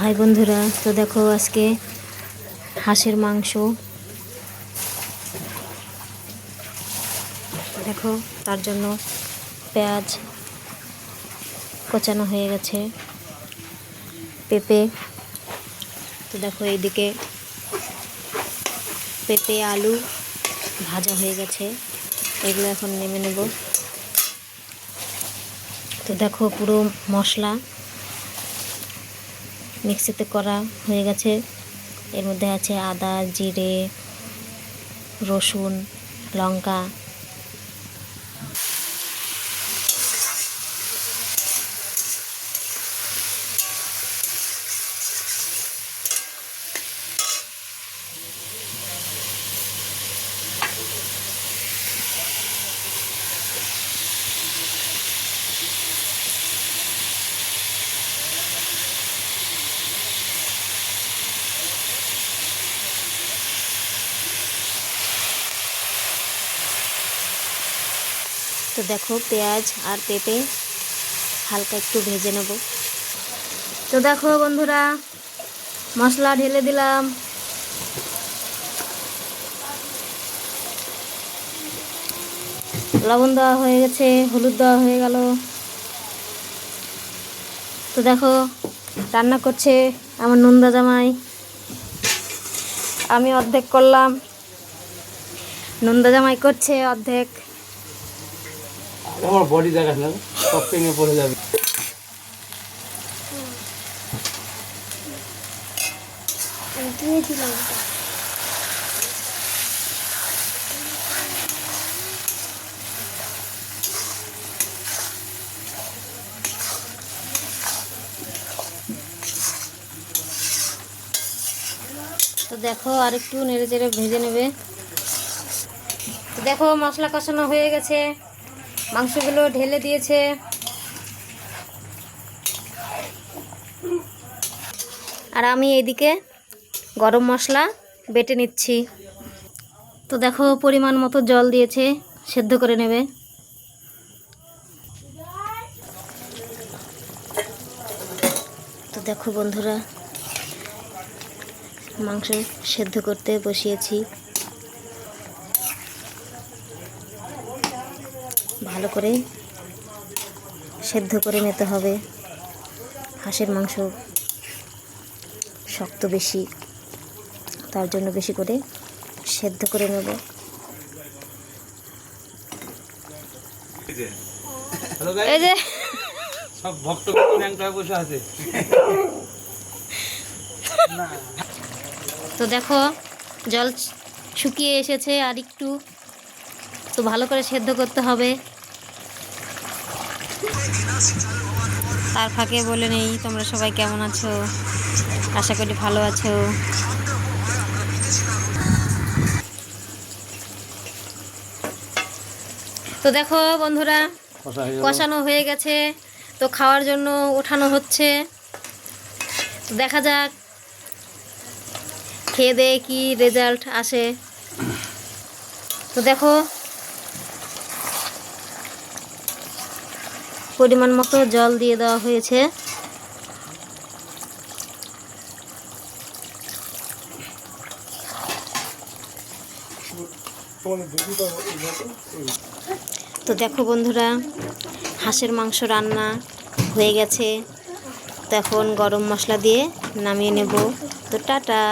High বন্ধুরা, তো দেখো আজকে হাঁসের মাংস। দেখো, তার জন্য পেঁয়াজ কচানো হয়ে গেছে, পেঁপে। তো দেখো, এইদিকে পেঁপে, আলু ভাজা হয়ে গেছে, এগুলো এখন নেমে নেব। তো দেখো, পুরো মশলা মিক্সিতে করা হয়ে গেছে। এর মধ্যে আছে আদা জিরে রসুন লঙ্কা। তো দেখো পেঁয়াজ আর পেঁপে হালকা একটু ভেজে নেব। তো দেখো বন্ধুরা, মশলা ঢেলে দিলাম। লবণ দেওয়া হয়ে গেছে, হলুদ দেওয়া হয়ে গেল। তো দেখো, রান্না করছে আমার নন্দা জামাই। আমি অর্ধেক করলাম। নন্দা জামাই করছে অর্ধেক। আমার বডি দেখাস না, সব ভেঙে পড়ে যাবে। তো দেখো আর একটু নেড়ে চেড়ে ভেজে নেবে। দেখো, মশলা কষানো হয়ে গেছে। মাংসগুলো ঢেলে দিয়েছে। আর আমি এদিকে গরম মশলা বেটে নিচ্ছি। তো দেখো, পরিমাণ মতো জল দিয়েছে, সেদ্ধ করে নেবে। তো দেখো বন্ধুরা, মাংস সেদ্ধ করতে বসিয়েছি। ভালো করে সেদ্ধ করে নিতে হবে। হাঁসের মাংস শক্ত বেশি তার জন্য বেশি করে সেদ্ধ করে নেব। এই যে। সব ভক্ত বসে আছে। তো দেখো জল শুকিয়ে এসেছে আর একটু তো ভালো করে সেদ্ধ করতে হবে। তার ফাঁকে বলে নেই তোমরা সবাই কেমন আছো? আশা করি ভালো আছো। তো দেখো বন্ধুরা কষা হয়ে কষানো হয়ে গেছে। তো খাওয়ার জন্য ওঠানো হচ্ছে। তো দেখা যাক খেয়ে দিয়ে কি রেজাল্ট আসে। তো দেখো পরিমাণ মতো জল দিয়ে দেওয়া হয়েছে। তো দেখো বন্ধুরা, হাঁসের মাংস রান্না হয়ে গেছে। তো এখন গরম মশলা দিয়ে নামিয়ে নেব। তো টাটা।